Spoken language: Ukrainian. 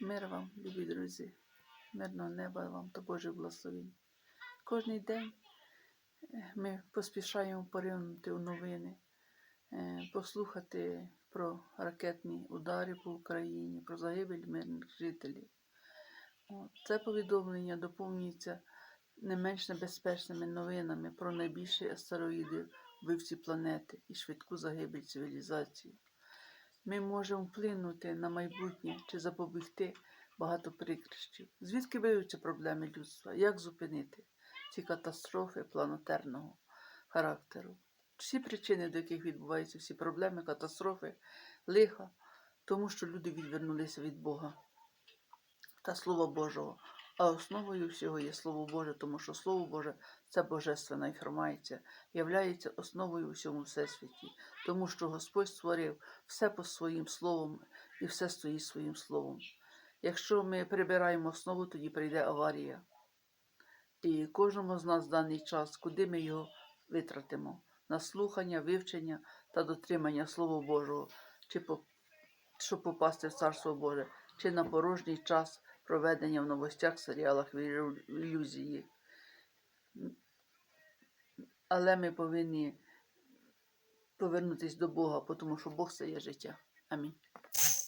Мир вам, любі друзі, мирного неба вам та Божих благословень. Кожний день е, ми поспішаємо поринути у новини, е, послухати про ракетні удари по Україні, про загибель мирних жителів. Це повідомлення доповнюється не менш небезпечними новинами про найбільші астероїди вбивці планети і швидку загибель цивілізації. Ми можемо вплинути на майбутнє чи запобігти багато прикрощів. Звідки виявляються проблеми людства? Як зупинити ці катастрофи планетарного характеру? Всі причини, до яких відбуваються всі проблеми, катастрофи, лиха, тому що люди відвернулися від Бога та Слова Божого. А основою всього є Слово Боже, тому що Слово Боже це божественна інформація, являється основою всьому всесвіті, тому що Господь створив все по своїм словом і все стоїть своїм словом. Якщо ми прибираємо основу, тоді прийде аварія. І кожному з нас в даний час, куди ми його витратимо? На слухання, вивчення та дотримання Слова Божого, чи по, щоб попасти в Царство Боже, чи на порожній час проведення в новостях, серіалах в ілюзії. Але ми повинні повернутися до Бога, тому що Бог це є життя. Амінь.